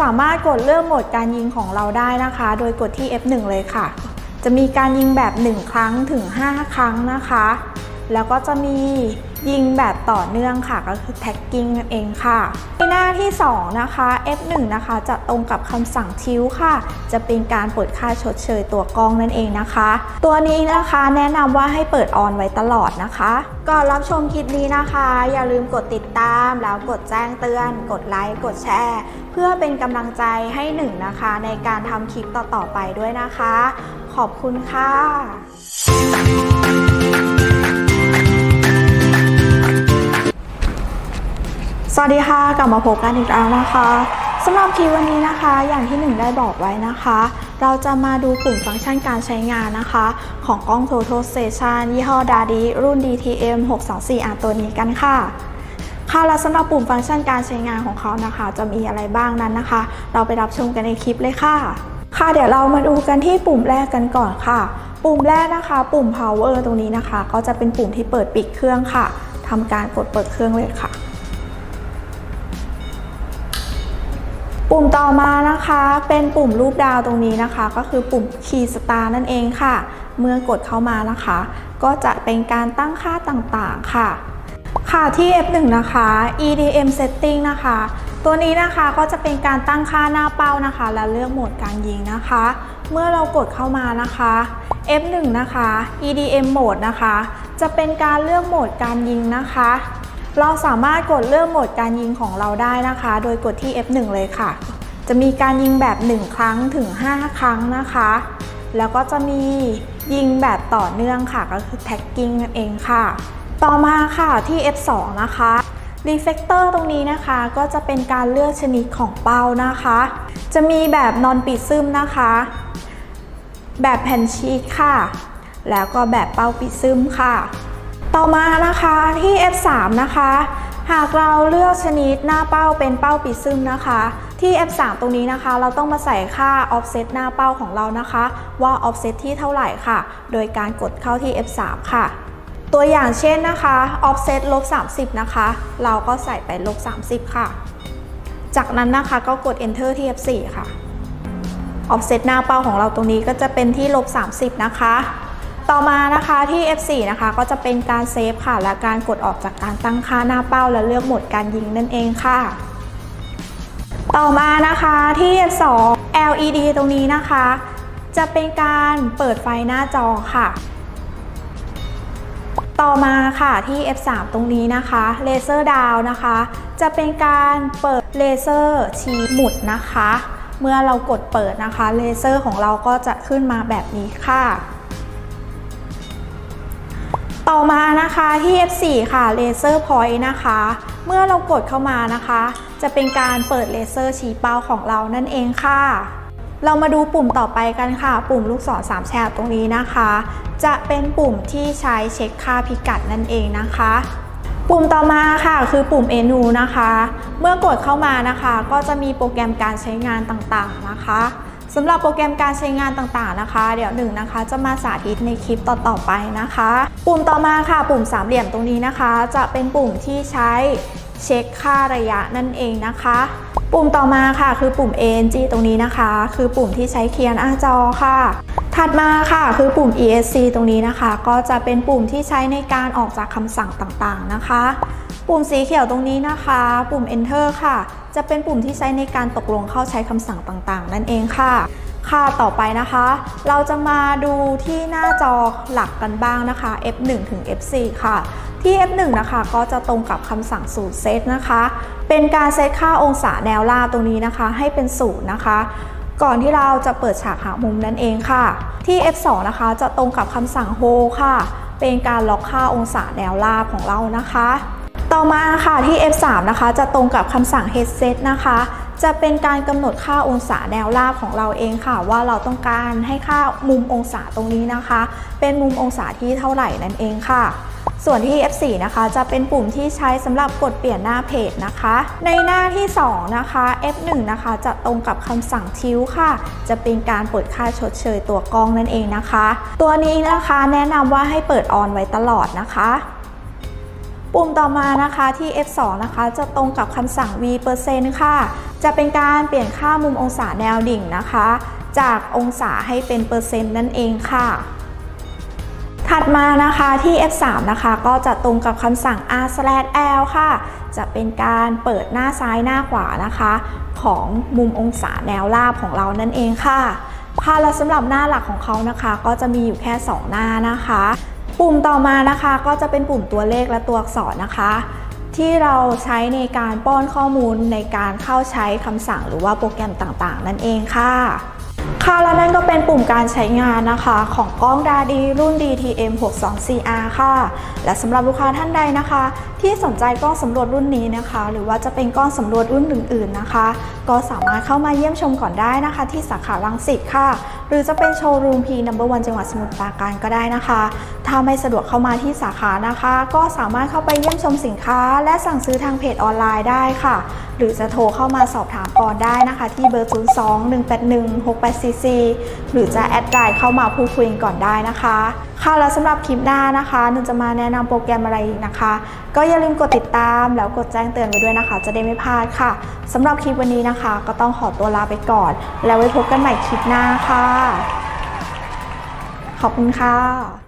สามารถกดเลือกโหมดการยิงของเราได้นะคะ โดยกดที่ F1 เลยค่ะ จะมีการยิงแบบ 1 ครั้งถึง 5 ครั้งนะคะ แล้วก็จะมี ยิงแบบต่อเนื่องค่ะก็คือ tagging นั่นเองค่ะในหน้าที่ 2 นะคะ F1 นะคะ จะตรงกับคำสั่งทิวค่ะ จะเป็นการเปิดค่าชดเชยตัวกล้องนั่นเองนะคะ ตัวนี้นะคะแนะนำว่าให้เปิดออนไว้ตลอดนะคะก่อนรับชมคลิปนี้นะคะ อย่าลืมกดติดตามแล้วกดแจ้งเตือน กดไลค์กดแชร์ เพื่อเป็นกำลังใจให้หนึ่งนะคะ ในการทำคลิปต่อๆไปด้วยนะคะ ขอบคุณค่ะ สวัสดีค่ะ กลับมาพบกันอีกแล้วนะคะสำหรับคลิปวันนี้นะคะ อย่างที่หนึ่งได้บอกไว้นะคะ เราจะมาดูปุ่มฟังก์ชันการใช้งานนะคะ ของกล้อง Total Station ยี่ห้อ Dadi รุ่น DTM 624R ตัวนี้กันค่ะ ค่ะและสำหรับปุ่มฟังก์ชันการใช้งานของเขานะคะ จะมีอะไรบ้างนั้นนะคะ เราไปรับชมกันในคลิปเลยค่ะ ค่ะเดี๋ยวเรามาดูกันที่ปุ่มแรกกันก่อนค่ะ ปุ่มแรกนะคะ ปุ่ม power ตรงนี้นะคะ ก็จะเป็นปุ่มที่เปิดปิดเครื่องค่ะทำการกดเปิดเครื่องเลยค่ะ ปุ่มต่อมานะคะเป็นปุ่มรูปดาวตรงนี้นะคะ ก็คือปุ่ม Key Star นั่นเองค่ะ เมื่อกดเข้ามานะคะ ก็จะเป็นการตั้งค่าต่างๆค่ะ ค่ะที่ F1 นะคะ EDM Setting นะคะ ตัวนี้นะคะก็จะเป็นการตั้งค่าหน้าเป้านะคะ และเลือกโหมดการยิงนะคะ เมื่อเรากดเข้ามานะคะ F1 นะคะ EDM Mode นะคะ จะเป็นการเลือกโหมดการยิงนะคะ เราสามารถกดเลือกโหมดการยิงของเราได้นะคะ โดยกดที่ F1 เลยค่ะ จะมีการยิงแบบ 1 ครั้งถึง 5 ครั้งนะคะ แล้วก็จะมียิงแบบต่อเนื่องค่ะ ก็คือ tagging นั่นเองค่ะ ต่อมาค่ะที่ F2 นะคะ reflector ตรงนี้นะคะก็จะเป็นการเลือกชนิดของเป้านะคะ จะมีแบบนอนปิดซึมนะคะ แบบแผ่นชีทค่ะ แล้วก็แบบเป้าปิดซึมค่ะ ต่อมานะคะที่ F3 นะคะ หากเราเลือกชนิดหน้าเป้าเป็นเป้าปิดซึมนะคะ ที่ F3 ตรงนี้นะคะ เราต้องมาใส่ค่า offset หน้าเป้าของเรานะคะ ว่า offset ที่เท่าไหร่ค่ะ โดยการกดเข้าที่ F3 ค่ะ ตัวอย่างเช่นนะคะ offset ลบ30 นะคะ เราก็ใส่ไปลบ30 ค่ะ จากนั้นนะคะก็กด enter ที่ F4 ค่ะ offset หน้าเป้าของเราตรงนี้ก็จะเป็นที่ลบ30 นะคะ ต่อมานะคะที่ F4 นะคะก็จะเป็นการเซฟค่ะ และการกดออกจากการตั้งค่าหน้าเป้า และเลือกโหมดการยิงนั่นเองค่ะ ต่อมานะคะที่ F2 LED ตรงนี้นะคะ จะเป็นการเปิดไฟหน้าจอค่ะ ต่อมาค่ะที่ F3 ตรงนี้นะคะเลเซอร์ดาวนะคะ จะเป็นการเปิดเลเซอร์ชี้หมุดนะคะ เมื่อเรากดเปิดนะคะเลเซอร์ของเราก็จะขึ้นมาแบบนี้ค่ะ ต่อมานะคะที่ F4 ค่ะเลเซอร์พอยต์นะคะ เมื่อเรากดเข้ามานะคะ จะเป็นการเปิดเลเซอร์ชี้เป้าของเรานั่นเองค่ะ เรามาดูปุ่มต่อไปกันค่ะ ปุ่มลูกศรสามแฉกตรงนี้นะคะ จะเป็นปุ่มที่ใช้เช็คค่าพิกัดนั่นเองนะคะ ปุ่มต่อมาค่ะคือปุ่มเอนูนะคะ เมื่อกดเข้ามานะคะ ก็จะมีโปรแกรมการใช้งานต่างๆนะคะ สำหรับโปรแกรมการใช้งานต่างๆนะคะ เดี๋ยวหนึ่งนะคะ จะมาสาธิตในคลิปต่อๆไปนะคะ ปุ่มต่อมาค่ะ ปุ่มสามเหลี่ยมตรงนี้นะคะ จะเป็นปุ่มที่ใช้เช็คค่าระยะนั่นเองนะคะ ปุ่มต่อมาค่ะ คือปุ่ม ANG ตรงนี้นะคะ คือปุ่มที่ใช้เคลียร์หน้าจอค่ะ ถัดมาค่ะคือปุ่ม ESC ตรงนี้นะคะ ก็จะเป็นปุ่มที่ใช้ในการออกจากคำสั่งต่างๆนะคะ ปุ่มสีเขียวตรงนี้นะคะ ปุ่ม Enter ค่ะ จะเป็นปุ่มที่ใช้ในการตกลงเข้าใช้คำสั่งต่างๆ นั่นเองค่ะ ค่ะต่อไปนะคะ เราจะมาดูที่หน้าจอหลักกันบ้างนะคะ F1 ถึง F4 ค่ะ ที่ F1 นะคะก็จะตรงกับคำสั่งสูตรเซตนะคะ เป็นการเซตค่าองศาแนวราบตรงนี้นะคะ ให้เป็นศูนย์นะคะ ก่อนที่เราจะเปิดฉากหามุมนั่นเองค่ะ ที่ F2 นะคะจะตรงกับคำสั่ง hold ค่ะ เป็นการล็อกค่าองศาแนวราบของเรานะคะ ต่อมาค่ะที่ F3 นะคะจะตรงกับคำสั่ง head set นะคะ จะเป็นการกำหนดค่าองศาแนวราบของเราเองค่ะ ว่าเราต้องการให้ค่ามุมองศาตรงนี้นะคะ เป็นมุมองศาที่เท่าไหร่นั่นเองค่ะ ส่วนที่ F4 นะคะจะเป็นปุ่มที่ใช้สำหรับกดเปลี่ยนหน้าเพจนะคะ ในหน้าที่ 2 นะคะ F1 นะคะจะตรงกับคำสั่งทิวค่ะ จะเป็นการเปิดค่าชดเชยตัวกล้องนั่นเองนะคะ ตัวนี้นะคะแนะนำว่าให้เปิดออนไว้ตลอดนะคะปุ่มต่อมานะคะที่ F2 นะคะจะตรงกับคำสั่ง v เปอร์เซ็นต์ค่ะ จะเป็นการเปลี่ยนค่ามุมองศาแนวดิ่งนะคะ จากองศาให้เป็นเปอร์เซ็นต์นั่นเองค่ะ ถัดมานะคะที่ F3 นะคะก็จะตรงกับคำสั่ง r/l ค่ะ จะเป็นการเปิดหน้าซ้ายหน้าขวานะคะ ของมุมองศาแนวราบของเรานั่นเองค่ะค่ะและสำหรับหน้าหลักของเขานะคะ ก็จะมีอยู่แค่ 2 หน้านะคะ ปุ่มต่อมานะคะก็จะเป็นปุ่มตัวเลขและตัวอักษรนะคะ ที่เราใช้ในการป้อนข้อมูลในการเข้าใช้คำสั่งหรือว่าโปรแกรมต่างๆ นั่นเองค่ะ ค่ะและนั่นก็เป็นปุ่มการใช้งานนะคะ ของกล้องดาดีรุ่น DTM 62CR ค่ะ และสำหรับลูกค้าท่านใดนะคะ ที่สนใจกล้องสำรวจรุ่นนี้นะคะ หรือว่าจะเป็นกล้องสำรวจรุ่นอื่น ๆนะคะ ก็สามารถเข้ามาเยี่ยมชมก่อนได้นะคะ ที่สาขาลังสิตค่ะ หรือจะเป็นโชว์รูม P Number 1จังหวัดสมุทรปราการก็ได้นะคะ ถ้าไม่สะดวกเข้ามาที่สาขานะคะ ก็สามารถเข้าไปเยี่ยมชมสินค้า และสั่งซื้อทางเพจออนไลน์ได้ค่ะ หรือจะโทรเข้ามาสอบถามก่อนได้นะคะ ที่เบอร์ 02 181 6844 หรือจะแอดไลน์เข้ามาพูดคุยกันก่อนได้นะคะ ค่ะแล้วสำหรับคลิปหน้านะคะนุ่นจะมาแนะนำโปรแกรมอะไรนะคะ ก็อย่าลืมกดติดตามแล้วกดแจ้งเตือนไว้ด้วยนะคะ จะได้ไม่พลาดค่ะสำหรับคลิปวันนี้นะคะ ก็ต้องขอตัวลาไปก่อน แล้วไว้พบกันใหม่คลิปหน้าค่ะขอบคุณค่ะ